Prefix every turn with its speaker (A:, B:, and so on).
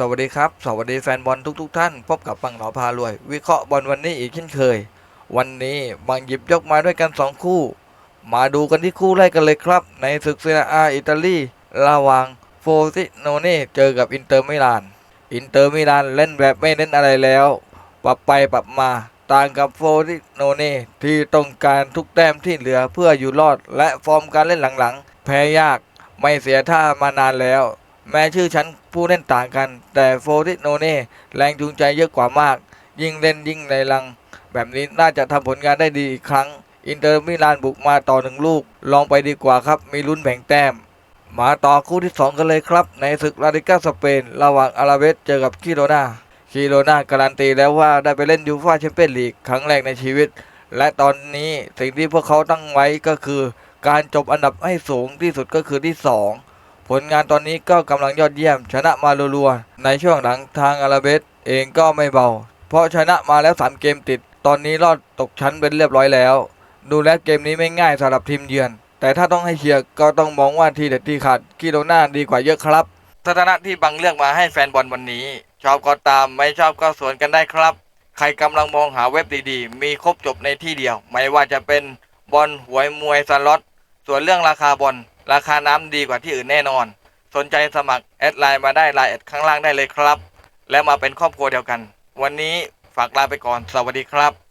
A: สวัสดีครับ สวัสดีแฟนบอลทุกๆทท่าน พบกับปังเหลาพารวย วิเคราะห์บอลวันนี้อีกเช่นเคย วันนี้บางหยิบยกมาด้วยกัน 2 คู่ มาดูกันที่คู่แรกกันเลยครับ ในศึกเซียอาอิตาลีระหว่างโฟซิโนเน่เจอกับอินเตอร์มิลาน อินเตอร์มิลานเล่นแบบไม่เน้นอะไรแล้ว ปรับไปปรับมาต่างกับโฟซิโนเน่ที่ต้องการทุกแต้มที่เหลือเพื่ออยู่รอด และฟอร์มการเล่นหลังๆ แพ้ยากไม่เสียท่ามานานแล้ว แม้ชื่อชั้นผู้เล่นต่างกัน แต่โฟติโนเน่แรงจูงใจเยอะกว่ามาก ยิ่งเล่นยิ่งในลัง แบบนี้น่าจะทำผลงานได้ดีอีกครั้ง อินเตอร์มิลานบุกมาต่อหนึ่งลูก ลองไปดีกว่าครับ มีลุ้นแบ่งแต้ม มาต่อคู่ที่ 2 กันเลยครับ ในศึกลาลิก้าสเปน ระหว่างอาราเวสเจอกับคิโรนาคิโรนาการันตีแล้วว่าได้ไปเล่นยูฟ่าแชมเปี้ยนลีกครั้งแรกในชีวิต และตอนนี้สิ่งที่พวกเขาตั้งไว้ก็คือ การจบอันดับให้สูงที่สุดก็คือที่สอง ผลงานตอนนี้ก็กำลังยอดเยี่ยมชนะมารัวๆในช่วงหลังทางอาราเบสเองก็ไม่เบา เพราะชนะมาแล้ว 3 เกมติด ตอนนี้รอดตกชั้นเป็นเรียบร้อยแล้ว ดูแล้วเกมนี้ไม่ง่ายสำหรับทีมเยือน แต่ถ้าต้องให้เชียร์ก็ต้องมองว่าทีเด็ดที่ขาดกิโลน่าดีกว่าเยอะครับทัศนะที่บังเลือกมาให้แฟนบอลวันนี้ ชอบก็ตามไม่ชอบก็สวนกันได้ครับ ใครกำลังมองหาเว็บดีๆ มีครบจบในที่เดียว ไม่ว่าจะเป็นบอลหวยมวยสล็อตส่วนเรื่องราคาบอล ราคาน้ำดีกว่าที่อื่นแน่นอน สนใจสมัครแอดไลน์มาได้ไลน์แอดข้างล่างได้เลยครับ แล้วมาเป็นครอบครัวเดียวกัน วันนี้ฝากลาไปก่อนสวัสดีครับ